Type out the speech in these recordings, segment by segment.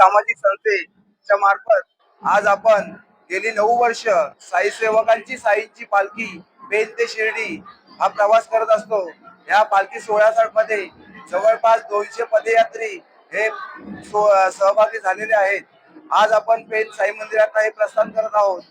सामाजिक संस्थेच्या मार्फत आज आपण गेली नऊ वर्ष साई सेवकांची साईंची पालखी पेन ते शिर्डी हा प्रवास करत असतो. या पालखी सोहळ्यामध्ये जवळपास दोनशे पदयात्री हे सो- सहभागी झालेले आहेत. आज आपण पेन साई मंदिरात हे प्रस्थान करत आहोत.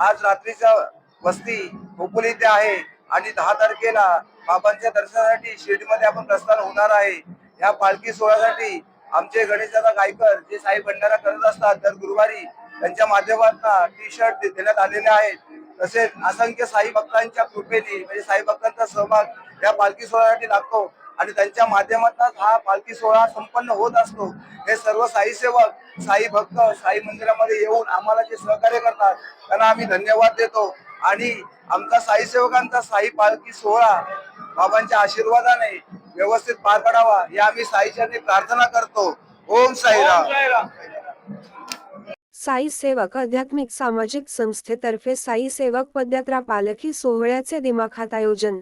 आज रात्रीचा वस्ती खोपोली इथे आहे आणि दहा तारखेला बाबांच्या दर्शनासाठी शिर्डीमध्ये आपण प्रस्थान होणार आहे. या पालखी सोहळ्यासाठी आमचे गणेशदादा गायकर जे साई भंडारा करत असतात दर गुरुवारी त्यांच्या माध्यमातून टी शर्ट देण्यात आलेले आहेत. तसेच असंख्य साई भक्तांच्या कृपेने म्हणजे साई भक्तांचा सहभाग या पालखी सोहळ्यासाठी लागतो आणि त्यांच्या माध्यमातूनच हा पालखी सोहळा संपन्न होत असतो. हे सर्व साई सेवक साई भक्त साई मंदिरामध्ये येऊन आम्हाला जे सहकार्य करतात त्यांना आम्ही धन्यवाद देतो. आणि आमचा साई सेवकांचा साई पालखी सोहळा बाबांच्या आशीर्वादाने व्यवस्थित पार पडावा. या आम्ही साईचरणी प्रार्थना करतो. ओम साईराम साई सेवक आध्यात्मिक सामाजिक संस्थेतर्फे साई सेवक पदयात्रा पालखी सोहळ्याचे दिमाखात आयोजन.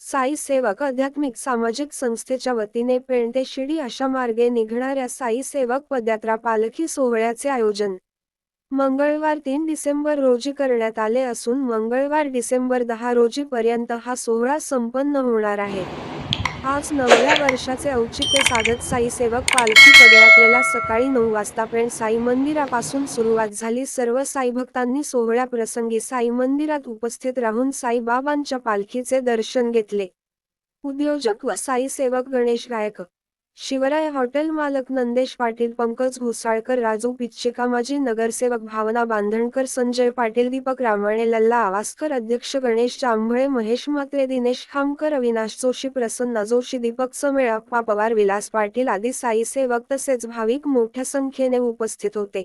साई सेवक आध्यात्मिक सामाजिक संस्थेच्या वतीने पेण ते शिडी अशा मार्गे निघणाऱ्या साई सेवक पदयात्रा पालखी सोहळ्याचे आयोजन. मंगळवार तीन डिसेंबर रोजी करण्यात आले असून मंगळवार डिसेंबर दहा रोजी पर्यंत हा सोहळा संपन्न होणार आहे. आज नवव्या वर्षाचे औचित्य साधत साई सेवक पालखी पदयात्रेला सकाळी नऊ वाजता पेण साई मंदिरापासून सुरुवात झाली. सर्व साई भक्तांनी सोहळ्याप्रसंगी साई मंदिरात उपस्थित राहून साईबाबांच्या पालखीचे दर्शन घेतले. उद्योजक व साई सेवक गणेश गायक शिवराय हॉटेल मालक नंदेश पाटील पंकज घोसाळकर राजू पिच्चिका माजी नगरसेवक भावना बांधणकर संजय पाटील दीपक रामाणे लल्ला आवासकर अध्यक्ष गणेश जांभळे महेश म्हात्रे दिनेश खामकर अविनाश जोशी प्रसन्न जोशी दीपक समेळप्पा पवार विलास पाटील आदी साई सेवक तसेच भाविक मोठ्या संख्येने उपस्थित होते.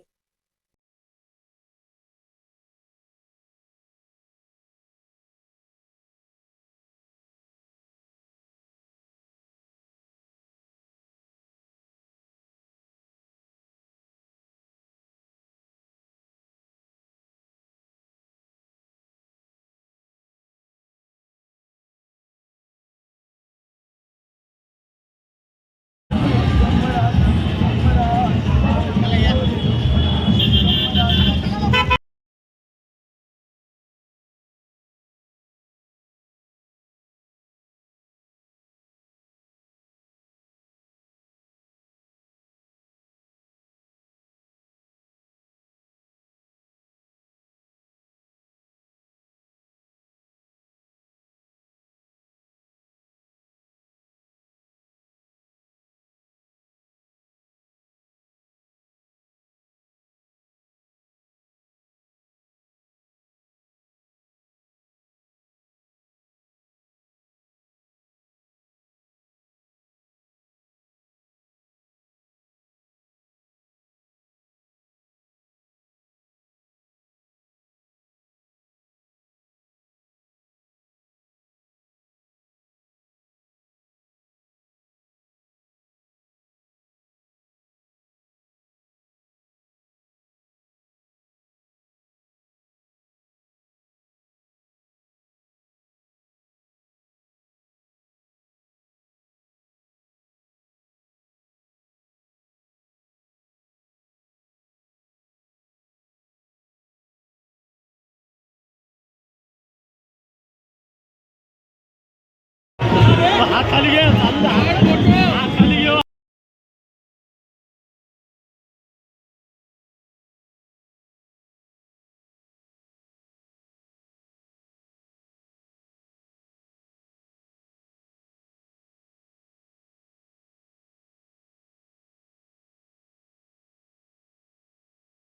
ಕಲಿಗೆ ಅಲ್ಲ